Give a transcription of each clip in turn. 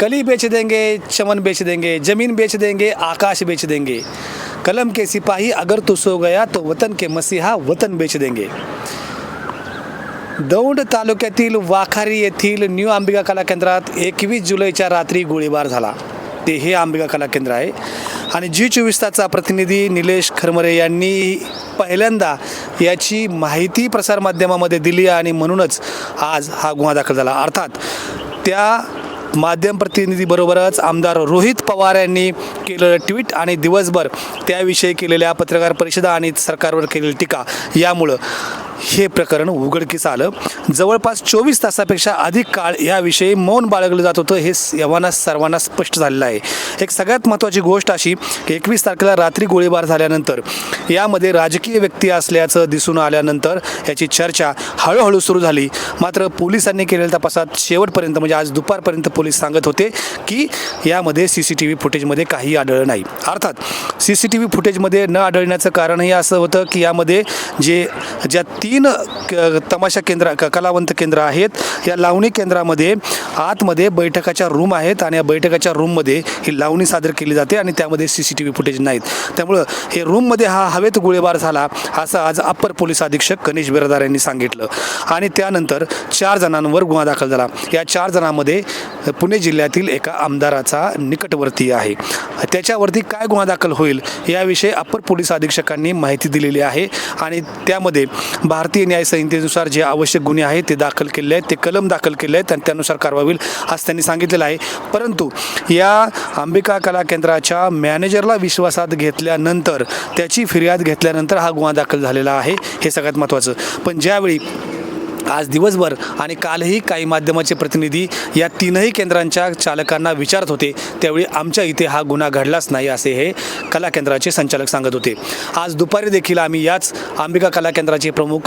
कली बेच देंगे चमन बेच देंगे जमीन बेच देंगे आकाश बेच देंगे। कलम के सिपाही अगर तू सो गया तो वतन के मसीहा वतन बेच देंगे। दौंड तालुक्यातील वाखारी येथील न्यू अंबिका कला केंद्रात एकवीस जुलैच्या रात्री गोळीबार झाला। ते हे अंबिका कला केंद्र आहे। आणि जी चोवीस तासचा प्रतिनिधी निलेश खरमरे यांनी पहिल्यांदा याची माहिती प्रसारमाध्यमामध्ये दिली आणि म्हणूनच आज हा गुन्हा दाखल झाला. अर्थात त्या माध्यम प्रतिनिधीबरोबरच आमदार रोहित पवार यांनी केलेलं ट्विट आणि दिवसभर त्याविषयी केलेल्या पत्रकार परिषदा आणि सरकारवर केलेली टीका. यामुळं हे प्रकरण उघडकीस आलं. जवळपास चोवीस तासापेक्षा अधिक काळ याविषयी मौन बाळगलं जात होतं हे यवाना सर्वांना स्पष्ट झालेलं आहे. एक सगळ्यात महत्त्वाची गोष्ट अशी की एकवीस तारखेला रात्री गोळीबार झाल्यानंतर यामध्ये राजकीय व्यक्ती असल्याचं दिसून आल्यानंतर याची चर्चा हळूहळू सुरू झाली. मात्र पोलिसांनी केलेल्या तपासात शेवटपर्यंत म्हणजे आज दुपारपर्यंत पोलीस सांगत होते की यामध्ये सी सी टी व्ही फुटेजमध्ये काही आढळलं नाही. अर्थात सी सी टी व्ही फुटेजमध्ये न आढळण्याचं कारणही असं होतं की यामध्ये जे ज्या तीन क- तमाशा केंद्र क- कलावंत केंद्र आहेत. या लावणी केंद्रामध्ये आतमध्ये बैठकाच्या रूम आहेत आणि या बैठकाच्या रूममध्ये ही लावणी सादर केली जाते आणि त्यामध्ये C C T V footage नाहीत. त्यामुळं हे रूममध्ये हा हवेत गोळीबार झाला असं आज अप्पर पोलीस अधीक्षक गणेश बिरदार यांनी सांगितलं. आणि त्यानंतर चार जणांवर गुन्हा दाखल झाला. या चार जणांमध्ये पुणे जिल्ह्यातील एका आमदाराचा निकटवर्ती आहे. त्याच्यावरती काय गुन्हा दाखल होईल याविषयी अप्पर पोलीस अधीक्षकांनी माहिती दिलेली आहे आणि त्यामध्ये भारतीय न्याय संहितेनुसार जे आवश्यक गुन्हे आहेत ते दाखल केले आहेत ते कलम दाखल केले आहेत आणि त्यानुसार कारवाई होईल असं त्यांनी सांगितलेलं आहे. परंतु या अंबिका कला केंद्राच्या मॅनेजरला विश्वासात घेतल्यानंतर त्याची फिर्याद घेतल्यानंतर हा गुन्हा दाखल झालेला आहे. हे सगळ्यात महत्त्वाचं. पण ज्यावेळी आज दिवसभर आणि कालही काही माध्यमाचे प्रतिनिधी या तीनही केंद्रांच्या चालकांना विचारत होते. त्यावेळी आमच्या इथे हा गुन्हा घडलाच नाही असे हे कला केंद्राचे संचालक सांगत होते. आज दुपारी देखील आम्ही याच अंबिका कला केंद्राचे प्रमुख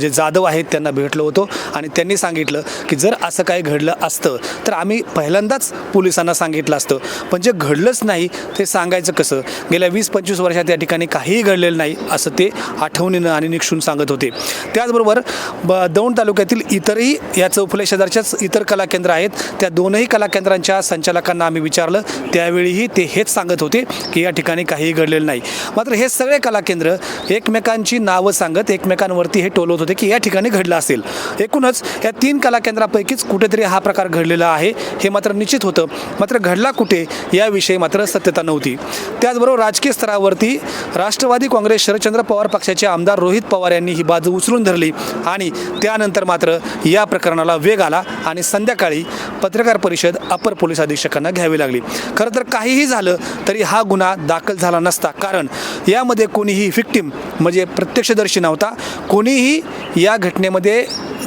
जे जाधव आहेत त्यांना भेटलो होतो आणि त्यांनी सांगितलं की जर असं काही घडलं असतं तर आम्ही पहिल्यांदाच पोलिसांना सांगितलं असतं. पण जे घडलंच नाही ते सांगायचं कसं? गेल्या वीस पंचवीस वर्षात या ठिकाणी काहीही घडलेलं नाही असं ते आठवणीनं आणि निक्षून सांगत होते. त्याचबरोबर ब दौंड तालुक्यातील इतरही या चौफुले शेजारच्याच इतर कला केंद्र आहेत त्या दोनही कला केंद्रांच्या संचालकांना आम्ही विचारलं. त्यावेळीही ते हेच सांगत होते की या ठिकाणी काहीही घडलेलं नाही. मात्र हे सगळे कला केंद्र एकमेकांची नावं सांगत एकमेकांवरती हे टोल बोलत होते की या ठिकाणी घडलं असेल. एकूणच या तीन कला केंद्रापैकीच कुठेतरी हा प्रकार घडलेला आहे हे मात्र निश्चित होतं. मात्र घडला कुठे याविषयी मात्र सत्यता नव्हती. त्याचबरोबर राजकीय स्तरावरती राष्ट्रवादी काँग्रेस शरदचंद्र पवार पक्षाचे आमदार रोहित पवार यांनी ही बाजू उचलून धरली आणि त्यानंतर मात्र या प्रकरणाला वेग आला आणि संध्याकाळी पत्रकार परिषद अपर पोलीस अधीक्षकांना घ्यावी लागली. खरं तर काहीही झालं तरी हा गुन्हा दाखल झाला नसता. कारण यामध्ये कोणीही व्हिक्टीम म्हणजे प्रत्यक्षदर्शी नव्हता. कोणीही या घटनेमध्ये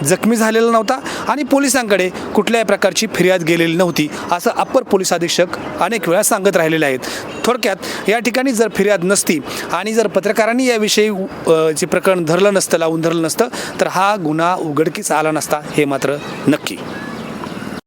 जखमी झालेला नव्हता आणि पोलिसांकडे कुठल्याही प्रकारची फिर्याद गेलेली नव्हती असं अप्पर पोलीस अधीक्षक अनेक वेळा सांगत राहिलेले आहेत. थोडक्यात या ठिकाणी जर फिर्याद नसती आणि जर पत्रकारांनी याविषयी जे प्रकरण धरलं नसतं लावून धरलं नसतं तर हा गुन्हा उघडकीस आला नसता हे मात्र नक्की.